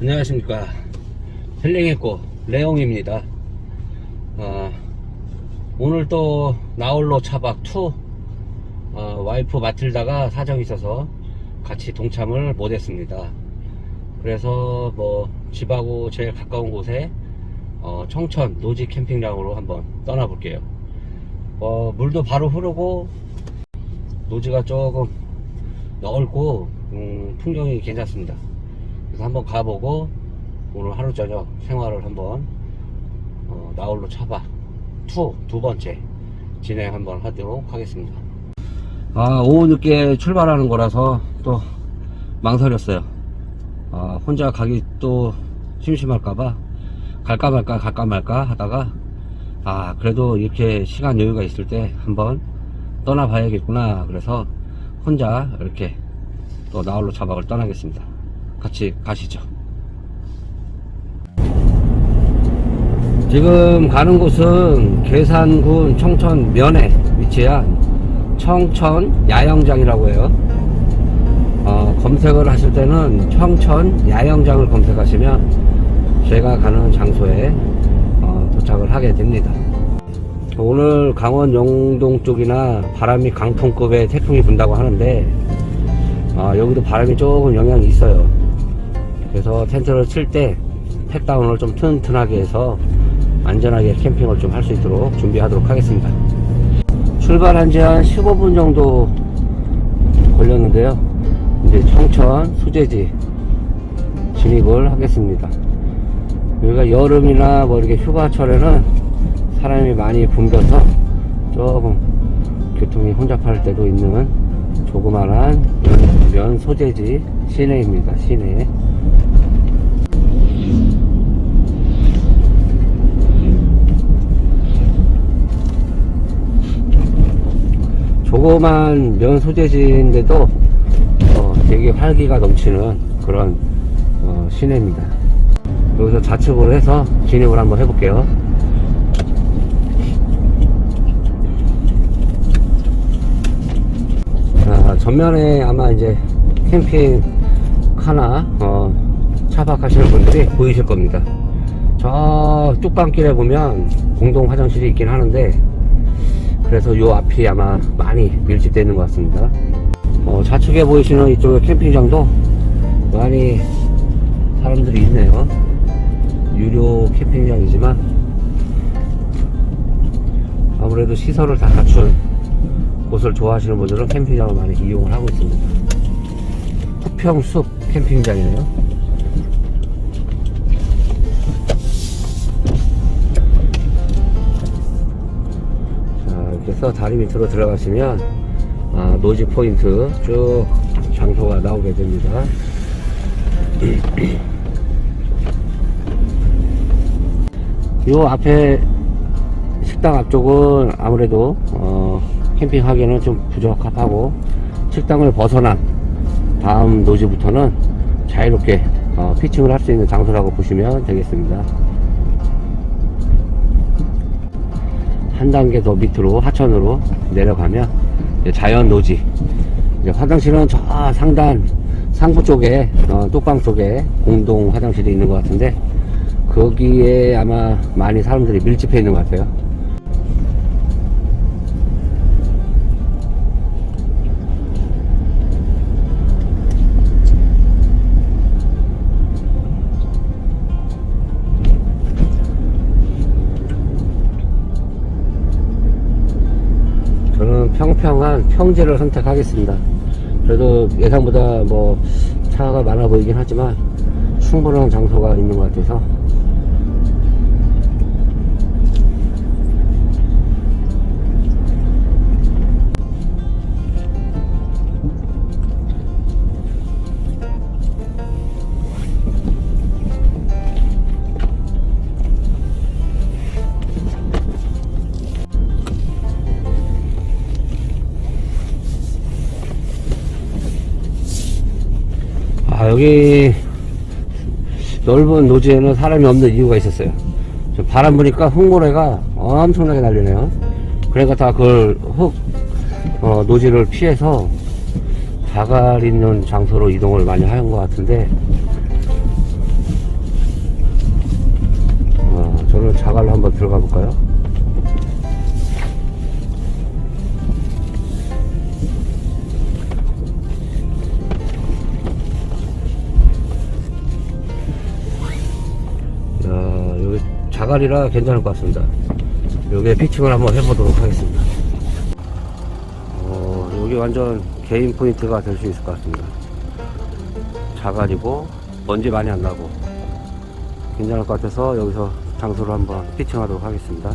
안녕하십니까. 헬링의꽃 레옹입니다. 아, 오늘 또 나홀로 차박 2 어, 와이프 마틸다가 사정이 있어서 같이 동참을 못했습니다. 그래서 뭐 집하고 제일 가까운 곳에 어, 청천 노지 캠핑장으로 한번 떠나볼게요. 어, 물도 바로 흐르고 노지가 조금 넓고 음, 풍경이 괜찮습니다 그래서 한번 가보고 오늘 하루 저녁 생활을 한번 어, 나홀로 차박 2두 번째 진행 한번 하도록 하겠습니다. 아 오후 늦게 출발하는 거라서 또 망설였어요. 아 혼자 가기 또 심심할까봐 갈까 말까 갈까 말까 하다가 아 그래도 이렇게 시간 여유가 있을 때 한번 떠나봐야겠구나 그래서 혼자 이렇게 또 나홀로 차박을 떠나겠습니다. 같이 가시죠. 지금 가는 곳은 계산군 청천 면에 위치한 청천 야영장이라고 해요. 어, 검색을 하실 때는 청천 야영장을 검색하시면 제가 가는 장소에 어, 도착을 하게 됩니다. 오늘 강원 영동 쪽이나 바람이 강풍급의 태풍이 분다고 하는데 어, 여기도 바람이 조금 영향이 있어요. 그래서 텐트를 칠때 팩다운을 좀 튼튼하게 해서 안전하게 캠핑을 좀 할 수 있도록 준비하도록 하겠습니다. 출발한 지 한 15분 정도 걸렸는데요. 이제 청천 수제지 진입을 하겠습니다. 여기가 여름이나 뭐 이렇게 휴가철에는 사람이 많이 붐벼서 조금 교통이 혼잡할 때도 있는 조그만한 면 소재지 시내입니다. 시내. 조그만 면 소재지인데도 어, 되게 활기가 넘치는 그런 어, 시내입니다. 여기서 좌측으로 해서 진입을 한번 해볼게요. 자, 전면에 아마 이제 캠핑 하나 어, 차박하시는 분들이 보이실 겁니다. 저 뚝방길에 보면 공동 화장실이 있긴 하는데 그래서 요 앞이 아마 많이 밀집되어 있는 것 같습니다. 어, 좌측에 보이시는 이쪽 캠핑장도 많이 사람들이 있네요. 유료 캠핑장이지만 아무래도 시설을 다 갖춘 곳을 좋아하시는 분들은 캠핑장을 많이 이용을 하고 있습니다. 후평숲 캠핑장이네요. 해서 다리 밑으로 들어가시면 아, 노지 포인트 쭉 장소가 나오게 됩니다. 요 앞에 식당 앞쪽은 아무래도 어, 캠핑하기에는 좀 부적합하고 식당을 벗어난 다음 노지부터는 자유롭게 어, 피칭을 할 수 있는 장소라고 보시면 되겠습니다. 한 단계 더 밑으로 하천으로 내려가면 자연 노지 화장실은 저 상단 상부 쪽에 어, 뚝방 쪽에 공동 화장실이 있는 것 같은데 거기에 아마 많이 사람들이 밀집해 있는 것 같아요. 평평한 평지를 선택하겠습니다. 그래도 예상보다 뭐 차가 많아 보이긴 하지만 충분한 장소가 있는 것 같아서 아 여기 넓은 노지에는 사람이 없는 이유가 있었어요 바람 부니까 흙모래가 엄청나게 날리네요 그러니까 다 그걸 흙 어, 노지를 피해서 자갈 있는 장소로 이동을 많이 하는 것 같은데 어, 저는 자갈로 한번 들어가 볼까요? 자갈이라 괜찮을 것 같습니다. 여기에 피칭을 한번 해보도록 하겠습니다. 어, 여기 완전 개인 포인트가 될 수 있을 것 같습니다. 자갈이고 먼지 많이 안 나고 괜찮을 것 같아서 여기서 장소를 한번 피칭하도록 하겠습니다.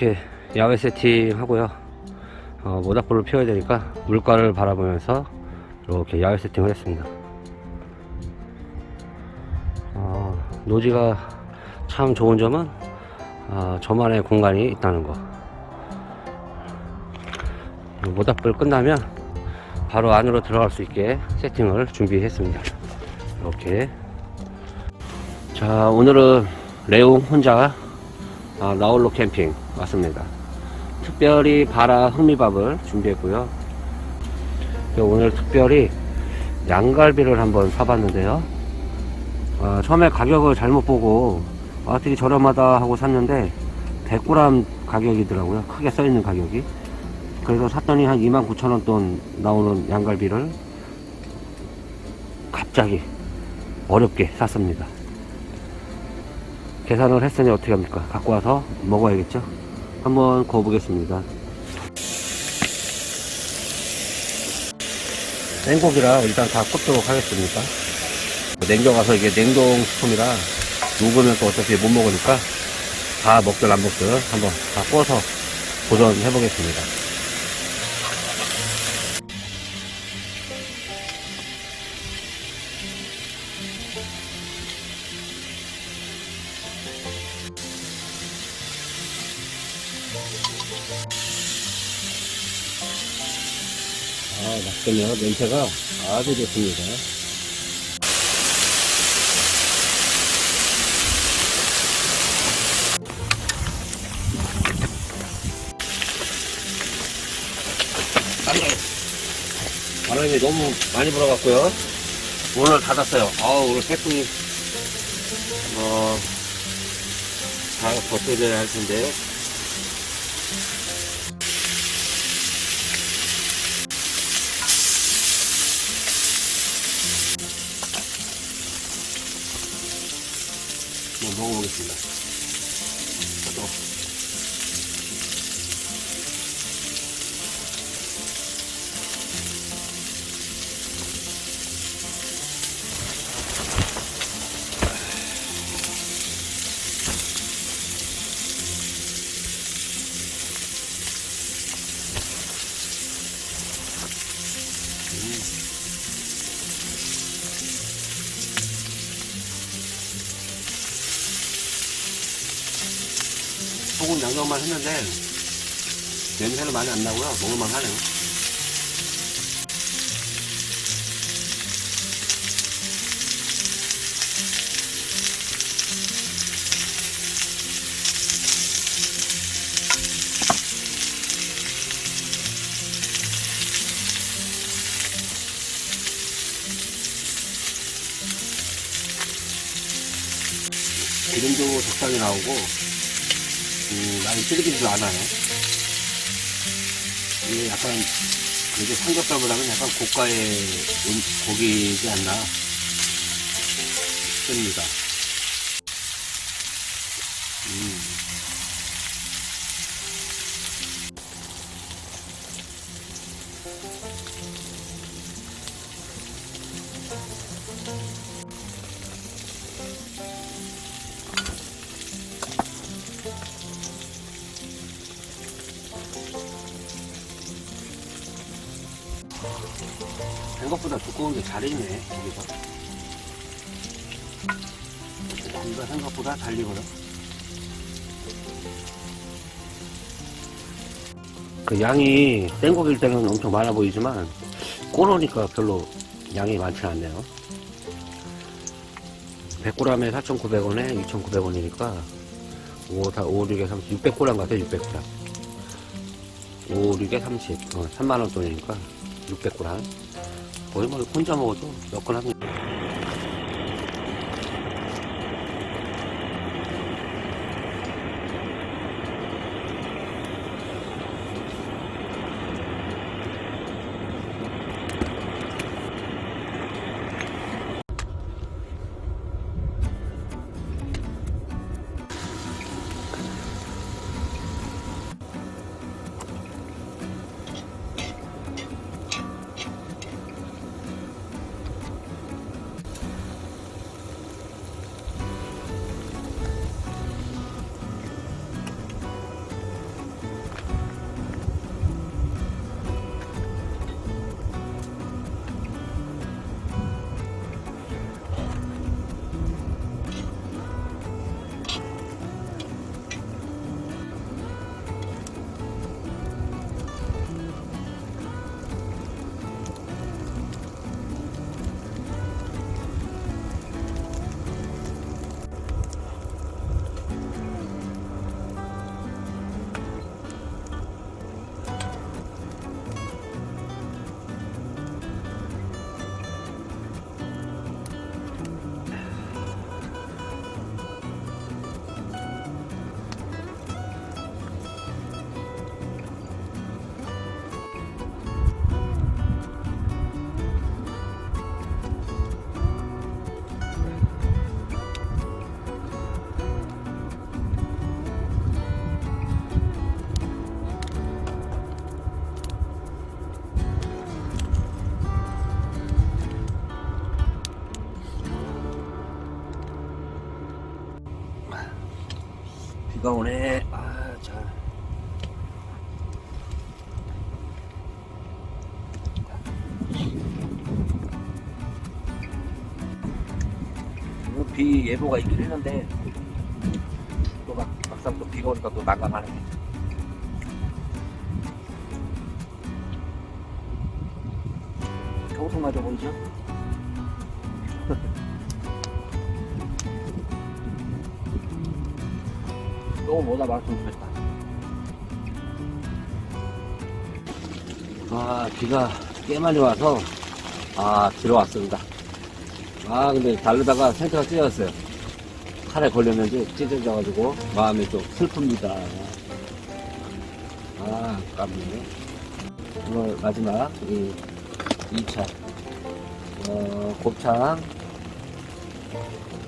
이렇게 야외 세팅 하고요. 어, 모닥불을 피워야 되니까 물가를 바라보면서 이렇게 야외 세팅을 했습니다. 어, 노지가 참 좋은 점은 어, 저만의 공간이 있다는 거. 모닥불 끝나면 바로 안으로 들어갈 수 있게 세팅을 준비했습니다. 이렇게. 자, 오늘은 레옹 혼자 아, 나홀로 캠핑 왔습니다. 특별히 바라 흑미밥을 준비했고요. 오늘 특별히 양갈비를 한번 사봤는데요. 아, 처음에 가격을 잘못 보고 아, 되게 저렴하다 하고 샀는데 100g 가격이더라고요. 크게 써있는 가격이. 그래서 샀더니 한 29,000원 돈 나오는 양갈비를 갑자기 어렵게 샀습니다. 계산을 했으니 어떻게 합니까? 갖고 와서 먹어야겠죠? 한번 구워 보겠습니다. 생고기라 일단 다 굽도록 하겠습니다. 냉동 가서 이게 냉동 식품이라 녹으면 또 어차피 못 먹으니까 다 먹들 안 먹들 한번 다 구워서 도전해 보겠습니다. 냄새가 아주 좋습니다. 바람이 너무 많이 불어갖고요. 오늘 닫았어요. 아우, 오늘 태풍이, 어, 잘 버텨줘야 할 텐데. 한 번 소금 양념만 했는데 냄새는 많이 안 나고요. 먹을만 하네요. 기름도 적당히 나오고 음, 많이 질기지도 않아요. 이게 약간, 이게 삼겹살보다는 약간 고가의 음, 고기이지 않나 싶습니다. 이거 생각보다 잘 익어요. 그 양이 생고기일 때는 엄청 많아 보이지만, 꼬놓으니까 별로 양이 많지 않네요. 100g에 4,900원에 2,900원이니까, 5, 4, 5, 6에 30, 600g 같아요, 600g. 5, 6에 30, 어, 3만원 돈이니까 600g. 거의 뭐 혼자 먹어도 몇 건 합니다. 비가 오네. 아, 자. 뭐비 예보가 있긴 했는데 또 막, 막상 또 비가 오니까 또 난감하네. 평소마저 보이죠? 너무 뭐다 말씀 좋겠다. 아, 비가 꽤 많이 와서, 아, 들어왔습니다. 아, 근데 달르다가 생태가 찢어졌어요. 칼에 걸렸는지 찢어져가지고, 마음이 좀 슬픕니다. 아, 아깝네. 오늘 마지막, 이, 2차, 어, 곱창,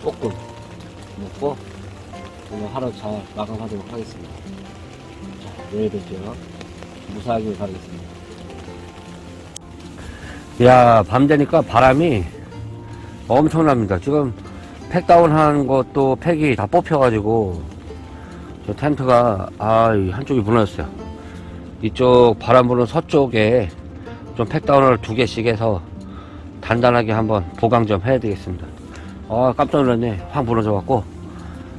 볶음 먹고, 오늘 하루 잘 마감하도록 하겠습니다. 자, 내일 뵐게요. 무사하게 가겠습니다. 야, 밤 되니까 바람이 엄청납니다. 지금 팩 다운 한 것도 팩이 다 뽑혀가지고, 저 텐트가, 아, 이 한쪽이 무너졌어요. 이쪽 바람 부는 서쪽에 좀 팩 다운을 두 개씩 해서 단단하게 한번 보강 좀 해야 되겠습니다. 아, 깜짝 놀랐네. 확 무너져갖고.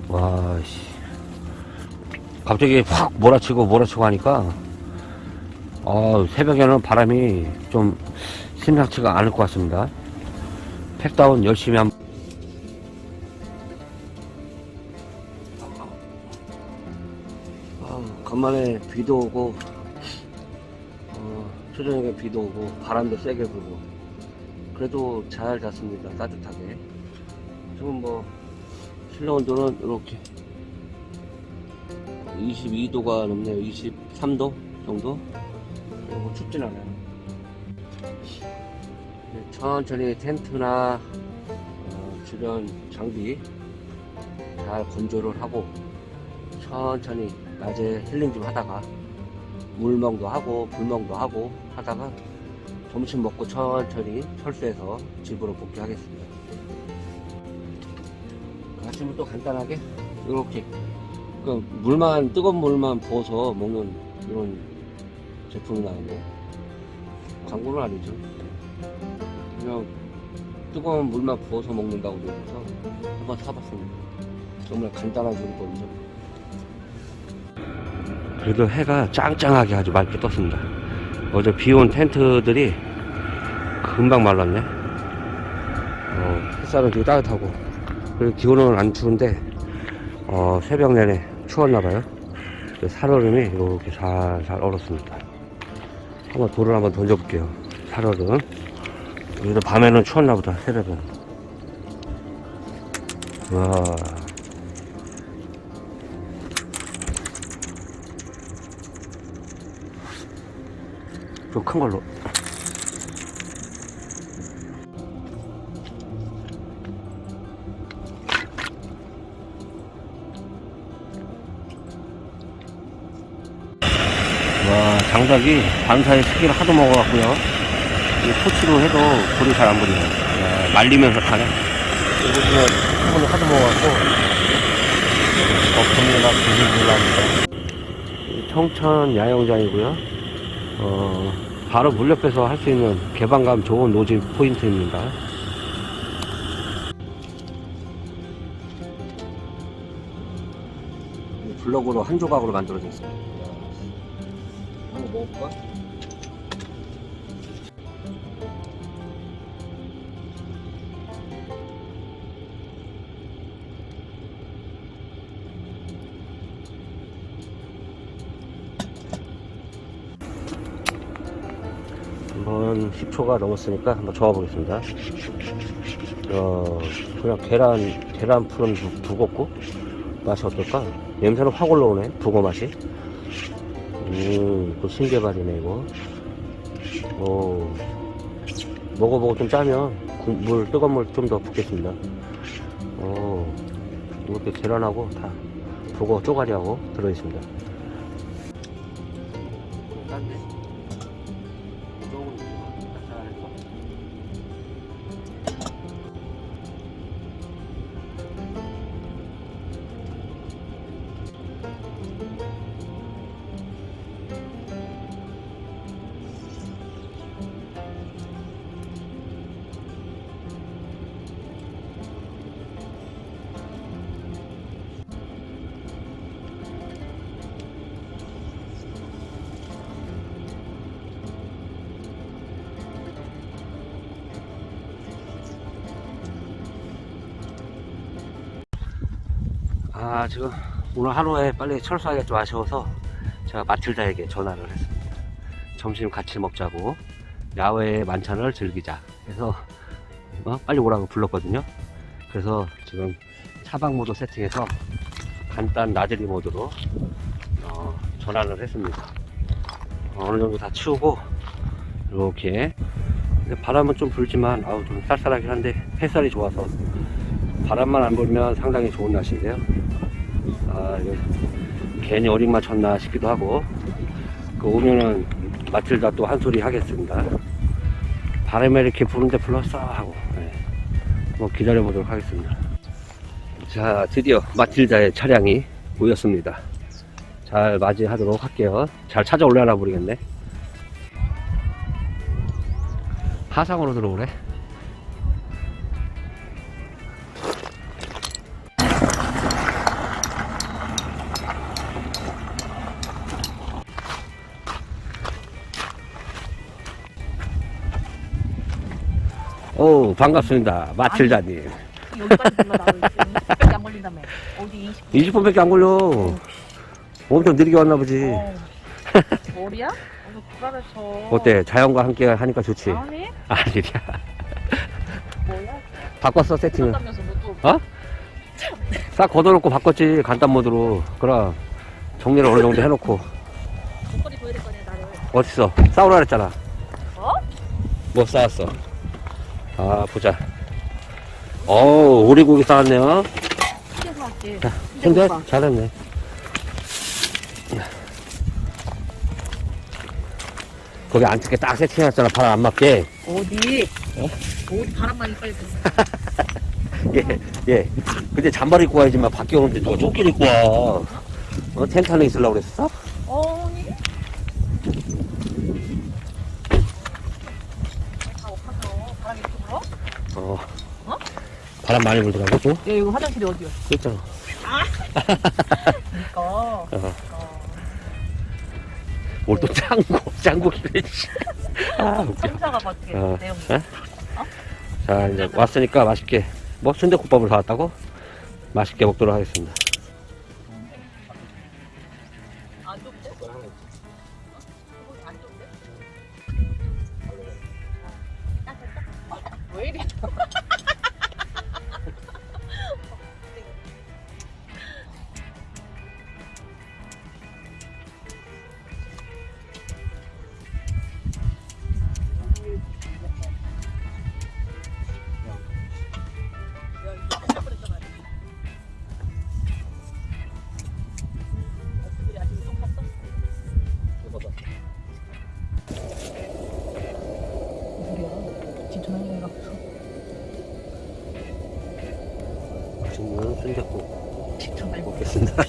와, 씨. 갑자기 확 몰아치고 몰아치고 하니까, 어, 새벽에는 바람이 좀 심상치가 않을 것 같습니다. 팩다운 열심히 한, 아, 간만에 비도 오고, 어, 초저녁에 비도 오고, 바람도 세게 불고, 그래도 잘 잤습니다. 따뜻하게. 지금 뭐, 실내 온도는 이렇게 22도가 넘네요. 23도 정도? 그리고 춥진 않아요. 네, 천천히 텐트나 어, 주변 장비 잘 건조를 하고 천천히 낮에 힐링 좀 하다가 물멍도 하고 불멍도 하고 하다가 점심 먹고 천천히 철수해서 집으로 복귀하겠습니다. 아침은 또 간단하게 이렇게 그 물만 뜨거운 물만 부어서 먹는 이런 제품이 나왔네. 광고는 아니죠. 그냥 뜨거운 물만 부어서 먹는다고 그래서 한번 사봤습니다. 정말 간단한 요리법이죠. 그래도 해가 짱짱하게 아주 맑게 떴습니다. 어제 비온 텐트들이 금방 말랐네. 어, 햇살은 되게 따뜻하고 기온은 안 추운데 어, 새벽 내내 추웠나봐요. 살얼음이 이렇게 살살 얼었습니다. 한번 돌을 한번 던져볼게요. 살얼음. 여기도 밤에는 추웠나보다 새벽은. 와. 좀큰 걸로. 장작이 반사의 시기를 하도 먹어갖고요. 이 토치로 해도 불이 잘안 붙네요. 야, 말리면서 타네. 이거 보면 수분을 하도 먹어갖고, 거품이나 불이 올라옵니다. 청천 야영장이고요. 어, 바로 물 옆에서 할 수 있는 개방감 좋은 노지 포인트입니다. 블럭으로 한 조각으로 만들어져 있습니다. 먹어볼까? 한번 10초가 넘었으니까 한번 저어보겠습니다. 어, 그냥 계란, 계란 푸른 두, 두껍고, 맛이 어떨까? 냄새는 확 올라오네, 북어 맛이. 음, 또 신개발이네, 이거. 오, 먹어보고 좀 짜면, 국- 물, 뜨거운 물 좀 더 붓겠습니다. 오, 이것도 계란하고 다, 북어 쪼가리하고 들어있습니다. 아 지금 오늘 하루에 빨리 철수하기가 좀 아쉬워서 제가 마틸다에게 전화를 했습니다. 점심 같이 먹자고 야외 만찬을 즐기자 해서 어? 빨리 오라고 불렀거든요. 그래서 지금 차박 모드 세팅해서 간단 나들이 모드로 어, 전환을 했습니다. 어, 어느 정도 다 치우고 이렇게. 바람은 좀 불지만 아우 좀 쌀쌀하긴 한데 햇살이 좋아서 바람만 안 불면 상당히 좋은 날씨인데요 아, 괜히 어린 맞췄나 싶기도 하고, 그 오면은 마틸다 또 한 소리 하겠습니다. 바람에 이렇게 부는데 불렀어 하고, 네. 뭐 기다려 보도록 하겠습니다. 자, 드디어 마틸다의 차량이 모였습니다. 잘 맞이하도록 할게요. 잘 찾아올려나 모르겠네. 하상으로 들어오래. 오, 반갑습니다. 마틸다님. 여기까지 불러나고 있어. 20분밖에 안 걸린다며. 어디 20분? 20분밖에 안 걸려. 엄청 느리게 왔나 보지. 어. 머리야? 오늘 구라를 쳐. 어때? 자연과 함께 하니까 좋지? 아니? 아니야. 뭐야? 바꿨어, 세팅을. 뭐 또. 어? 싹 걷어놓고 바꿨지, 간단 모드로. 그럼, 정리를 어느 정도 해놓고. 목걸이 보여야 될 거냐, 나를. 어딨어? 싸우라 그랬잖아. 어? 뭐 싸웠어? 아, 보자. 어우, 오리고기 싸왔네요. 자, 근데 오빠. 잘했네. 거기 안쪽에 딱 세팅해놨잖아, 바람 안 맞게. 어디? 어? 어디 바람만 이빨리 부 예, 예. 근데 잠바 입고 와야지, 막 밖에 오는데 누가 조끼를 입고 와. 어, 텐트 안에 있으려고 그랬어? 바람 많이 불더라고 또. 야 이거 화장실이 어디야? 있잖아. 이거. 어. 어. 뭘또 짱구, 짱구 기래. 아, 웃겨. 청사가 어떻게 어. 내용? 에? 자, 이제 왔으니까 맛있게, 뭐, 순대국밥을 사왔다고? 맛있게 먹도록 하겠습니다. 안? 안? 왜 이래? 나이 먹겠습니다.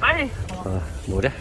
빨리. 아, 뭐래?